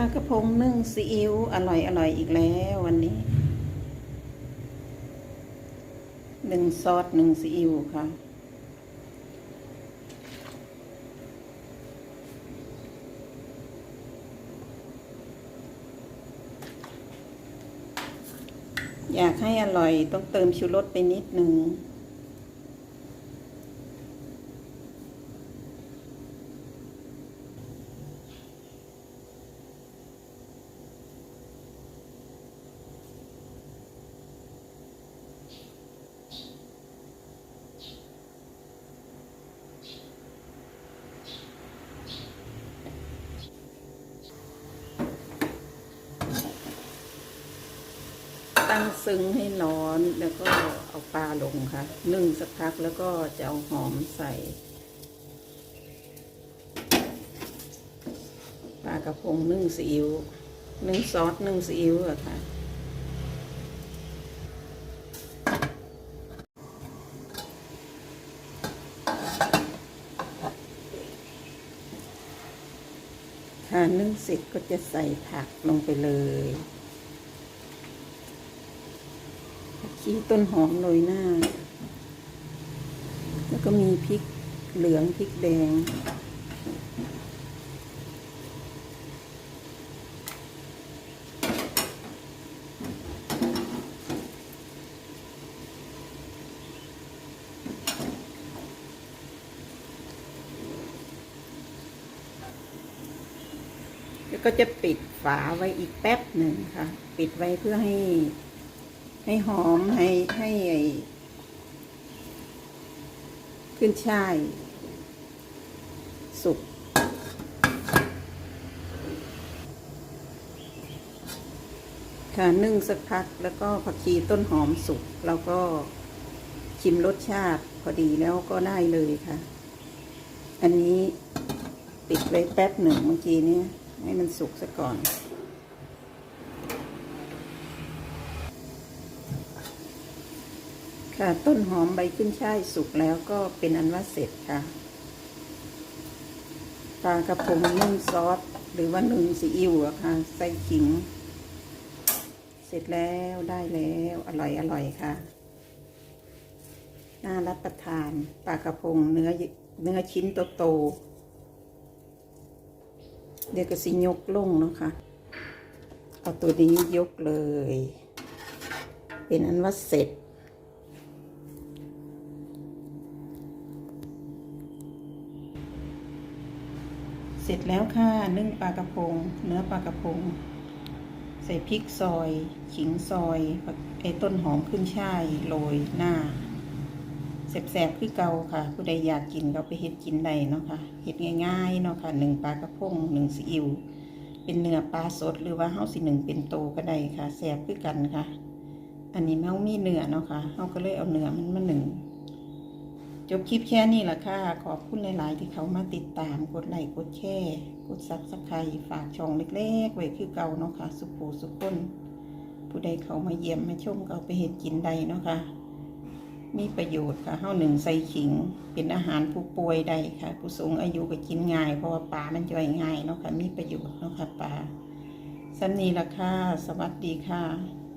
ลากระพงนึ่งซีอิ๊วอร่อยอร่อยอีกแล้ววันนี้หนึ่งซอสหนึ่งซีอิ๊วค่ะ อยากให้อร่อยต้องเติมชูรสไปนิดนึง ซึ้งให้ร้อนแล้วก็เอาปลาลงค่ะนึ่งสักพักแล้วก็จะเอาหอมใส่ปลากระพงนึ่งซีอิ๊วนึ่งซอสนึ่งซีอิ๊วอะค่ะค่ะนึ่งเสร็จก็จะใส่ผักลงไปเลย ขี้ต้นหอมโรยหน้า แล้วก็มีพริกเหลืองพริกแดง แล้วก็จะปิดฝาไว้อีกแป๊บหนึ่งค่ะ ปิดไว้เพื่อให้ ให้หอมให้ให้ไอขึ้นช่าย สุก ค่ะนึ่งสักพักแล้วก็ผักชีต้นหอมสุก แล้วก็ชิมรสชาติพอดีแล้วก็ได้เลยค่ะ อันนี้ปิดไว้แป๊บหนึ่งเมื่อกี้นี้ให้มันสุกซะก่อน ค่ะต้นหอมใบขึ้นช่ายสุกแล้วก็เป็นอันว่าเสร็จค่ะปลากระพงนึ่งซอสหรือว่านึ่งซีอิ๊วอะค่ะใส่ขิง เสร็จแล้วได้แล้วอร่อยอร่อยค่ะ น่ารับประทานปลากระพงเนื้อเนื้อชิ้นโตๆเดี๋ยวก็สิยกลงเนาะค่ะเอาตัวนี้ยกเลย เป็นอันว่าเสร็จ ร็จแล้วค่ะนึ่งปลากระพง เนื้อปลากระพง ใส่พริกซอย ขิงซอยไอ้ต้นหอมขึ้นช่ายโรยหน้าแสบๆคือเก่าค่ะ ผู้ใดอยากกินก็ไปเฮ็ดกินได้เนาะค่ะเฮ็ดง่ายๆเนาะค่ะหนึ่งปลากระพงหนึ่งซีอิ๊วเป็นเนื้อปลาสดหรือว่าเฮาสิหนึ่งเป็นโตก็ได้ค่ะแสบคือกันค่ะ อันนี้เฮามีเนื้อเนาะค่ะเฮาก็เลยเอาเนื้อมันมาหนึ่ง จบคลิปแค่นี้ละค่ะ ขอบคุณหลาย ๆ ที่เขามาติดตาม กดไลค์กดแชร์กดซับสไครต์ฝากช่องเล็ก ๆ ไว้คือเก่าเนาะค่ะ สุขูสุขคน ผู้ใดเขามาเยี่ยมมาชมก็เอาไปเห็ดกินได้เนาะค่ะ มีประโยชน์ค่ะเฮาหนึ่งใส่ขิง เป็นอาหารผู้ป่วยได้ค่ะ ผู้สูงอายุก็กินง่าย เพราะว่าปลามันย่อยง่ายเนาะค่ะ มีประโยชน์เนาะค่ะปลาสันนี้ละค่ะ สวัสดีค่ะ